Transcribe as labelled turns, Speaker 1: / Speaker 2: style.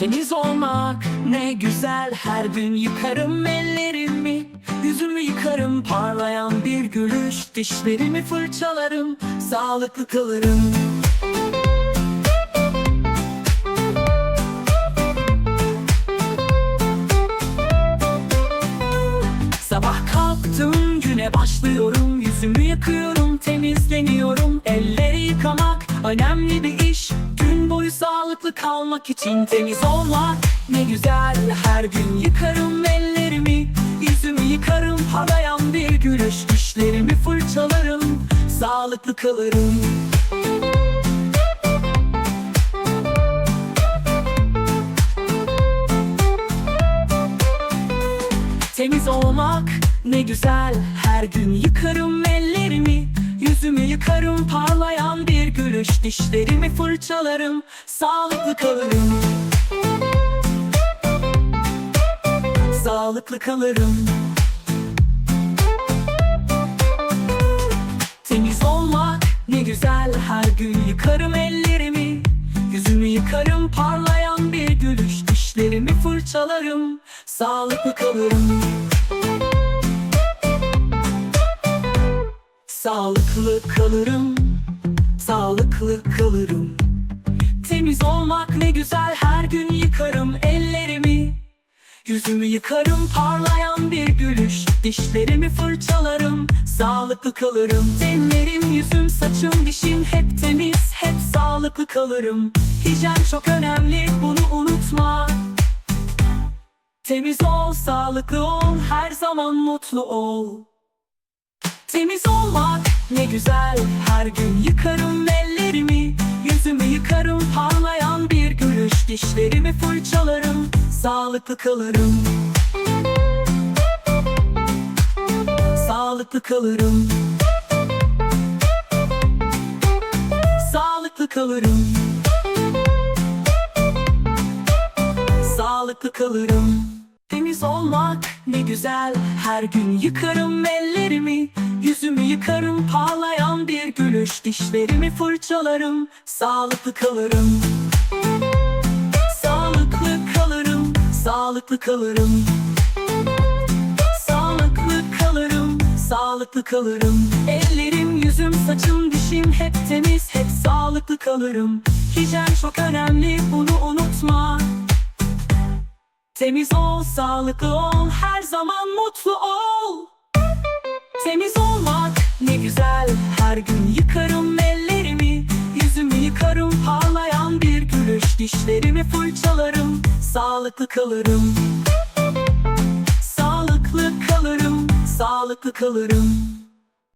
Speaker 1: Temiz olmak ne güzel Her gün yıkarım ellerimi. Yüzümü yıkarım parlayan bir gülüş Dişlerimi fırçalarım Sağlıklı kalırım. Sabah kalktım güne başlıyorum Yüzümü yıkıyorum temizleniyorum Elleri yıkamak önemli bir iş sağlıklı kalmak için temiz olmak. Ne güzel Her gün yıkarım ellerimi. Yüzümü yıkarım parlayan bir gülüş Dişlerimi fırçalarım Sağlıklı kalırım. Temiz olmak ne güzel Her gün yıkarım ellerimi Yüzümü yıkarım parlayan bir gülüş Dişlerimi fırçalarım Sağlıklı kalırım. Sağlıklı kalırım. Temiz olmak ne güzel Her gün yıkarım ellerimi. Yüzümü yıkarım parlayan bir gülüş Dişlerimi fırçalarım Sağlıklı kalırım Sağlıklı kalırım Sağlıklı kalırım. Temiz olmak ne güzel Her gün yıkarım ellerimi. Yüzümü yıkarım parlayan bir gülüş. Dişlerimi fırçalarım Sağlıklı kalırım. Tenlerim, yüzüm, saçım, dişim hep temiz Hep sağlıklı kalırım. Hijyen çok önemli bunu unutma. Temiz ol, sağlıklı ol Her zaman mutlu ol Temiz olmak ne güzel. Her gün yıkarım ellerimi Yüzümü yıkarım. Parlayan bir gülüş Dişlerimi fırçalarım Sağlıklı kalırım. Sağlıklı kalırım. Sağlıklı kalırım. Sağlıklı kalırım. Temiz olmak ne güzel. Her gün yıkarım ellerimi Yüzümü yıkarım parlayan bir gülüş Dişlerimi fırçalarım Sağlıklı kalırım. Sağlıklı kalırım Sağlıklı kalırım. Sağlıklı kalırım Sağlıklı kalırım. Ellerim, yüzüm, saçım, dişim hep temiz Hep sağlıklı kalırım. Hijyen çok önemli bunu unutma. Temiz ol, sağlıklı ol, her zaman mutlu ol. Temiz güzel, her gün yıkarım ellerimi. Yüzümü yıkarım parlayan bir gülüş, dişlerimi fırçalarım. Sağlıklı kalırım. Sağlıklı kalırım, sağlıklı kalırım.